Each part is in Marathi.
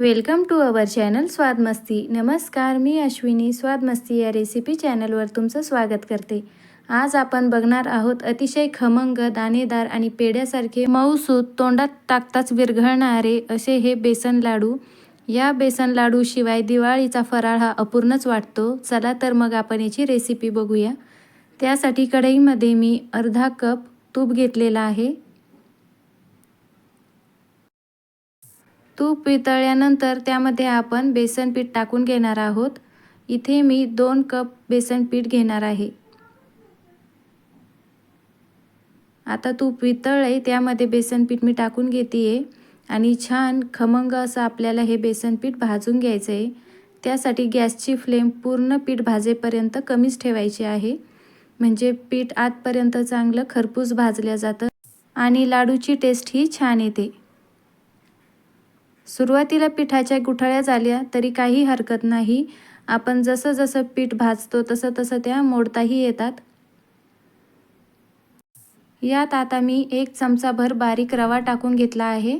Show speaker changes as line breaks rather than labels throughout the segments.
Welcome to our channel Swadmasti नमस्कार मी अश्विनी. स्वादमस्ती या रेसिपी चॅनलवर तुमचं स्वागत करते. आज आपण बघणार आहोत अतिशय खमंग दाणेदार आणि पेड्यासारखे मऊसूत तोंडात टाकताच विरघळणारे असे हे बेसन लाडू. या बेसन लाडू शिवाय दिवाळीचा फराळ हा अपूर्णच वाटतो. चला तर मग आपण याची रेसिपी बघूया. त्यासाठी कढईमध्ये मी अर्धा कप तूप घेतलेला आहे. तूप वितळल्यानंतर त्यामध्ये आपण बेसन पीठ टाकून घेणार आहोत. इथे मी दोन कप बेसन पीठ घेणार आहे. आता तूप वितळले त्यामध्ये बेसन पीठ मी टाकून घेते आहे आणि छान खमंग असं आपल्याला हे बेसन पीठ भाजून घ्यायचं आहे त्यासाठी गॅसची फ्लेम पूर्ण पीठ भाजेपर्यंत कमीच ठेवायची आहे. म्हणजे पीठ आतपर्यंत चांगलं खरपूस भाजलं जातं. आणि लाडूची टेस्ट ही छान येते. सुरुवातीला पिठाच्या गुठळ्या झाल्या तरी काही हरकत नाही. आपण जसं जसं पीठ भाजतो तसं तसं त्या मोडताही येतात. यात आता मी एक चमचाभर बारीक रवा टाकून घेतला आहे.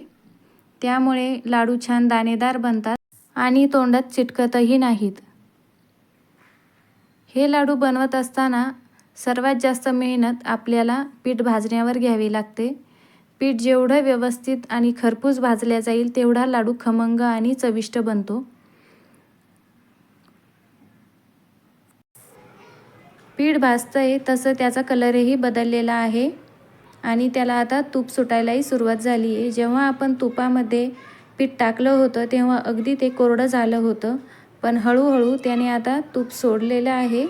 त्यामुळे लाडू छान दाणेदार बनतात आणि तोंडात चिटकतही नाहीत. हे लाडू बनवत असताना सर्वात जास्त मेहनत आपल्याला पीठ भाजण्यावर घ्यावी लागते. पीठ जेवढं व्यवस्थित आणि खरपूस भाजल्या जाईल तेवढा लाडू खमंग आणि चविष्ट बनतो. पीठ भाजतंय तसं त्याचा कलरही बदललेला आहे आणि त्याला आता तूप सुटायलाही सुरुवात झाली आहे. जेव्हा आपण तुपामध्ये पीठ टाकलं होतं तेव्हा अगदी ते कोरडं झालं होतं. पण हळूहळू त्याने आता तूप सोडलेलं आहे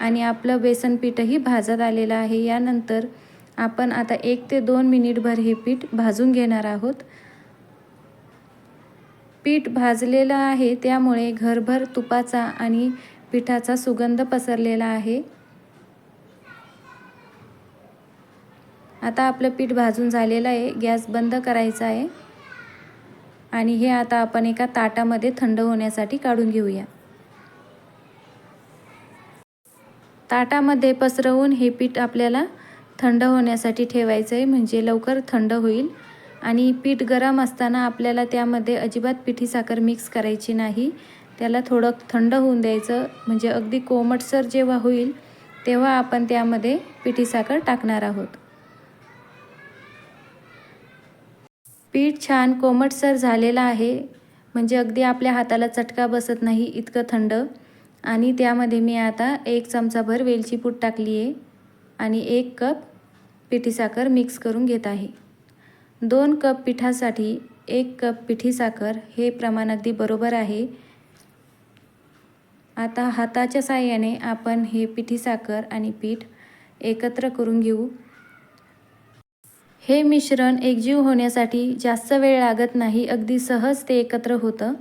आणि आपलं बेसन पीठही भाजत आलेलं आहे. यानंतर आपण आता एक ते दोन मिनिटभर हे पीठ भाजून घेणार आहोत. पीठ भाजलेलं आहे त्यामुळे घरभर तुपाचा आणि पिठाचा सुगंध पसरलेला आहे. आता आपलं पीठ भाजून झालेलं आहे गॅस बंद करायचा आहे. आणि हे आता आपण एका ताटामध्ये थंड होण्यासाठी काढून घेऊया. ताटामध्ये पसरवून हे पीठ आपल्याला थंड होण्यासाठी ठेवायचं आहे म्हणजे लवकर थंड होईल. आणि पीठ गरम असताना आपल्याला त्यामध्ये अजिबात पिठी साखर मिक्स करायची नाही. त्याला थोडं थंड होऊन द्यायचं म्हणजे अगदी कोमटसर जेव्हा होईल तेव्हा आपण त्यामध्ये पिठी साखर टाकणार आहोत. पीठ छान कोमटसर झालेलं आहे म्हणजे अगदी आपल्या हाताला चटका बसत नाही इतकं थंड. आणि त्यामध्ये मी आता एक चमचाभर वेलची पूड टाकली आहे आणि एक कप पिठी साखर मिक्स करून घेत आहे. दोन कप पिठासाठी एक कप पिठी साखर हे प्रमाण अगदी बरोबर आहे. आता हाताच्या साह्याने आपण हे पिठी साखर आणि पीठ एकत्र करून घेऊ. हे मिश्रण एकजीव होण्यासाठी जास्त वेळ लागत नाही अगदी सहज ते एकत्र होतं.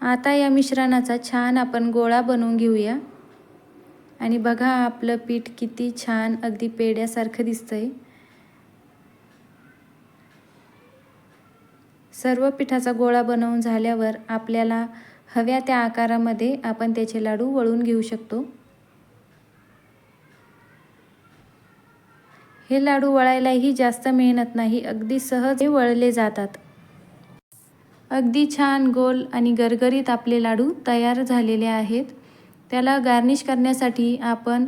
आता या मिश्रणाचा छान आपण गोळा बनवून घेऊया. आणि बघा आपलं पीठ किती छान अगदी पेड्यासारखं दिसतंय. सर्व पिठाचा गोळा बनवून झाल्यावर आपल्याला हव्या त्या आकारामध्ये आपण त्याचे लाडू वळून घेऊ शकतो. हे लाडू वळायलाही जास्त मेहनत नाही अगदी सहज वळले जातात. अगदी छान गोल आणि गरगरीत आपले लाडू तयार झालेले आहेत. त्याला गार्निश करण्यासाठी आपण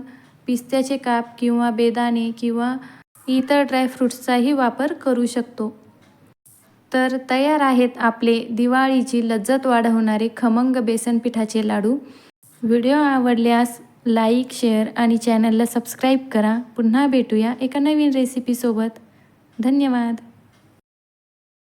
पिस्त्याचे काप किंवा बेदाणे किंवा इतर ड्रायफ्रूट्सचाही वापर करू शकतो. तर तयार आहेत आपले दिवाळीची लज्जत वाढवणारे खमंग बेसन पिठाचे लाडू. व्हिडिओ आवडल्यास लाईक शेअर आणि चॅनलला सबस्क्राईब करा. पुन्हा भेटूया एका नवीन रेसिपीसोबत धन्यवाद.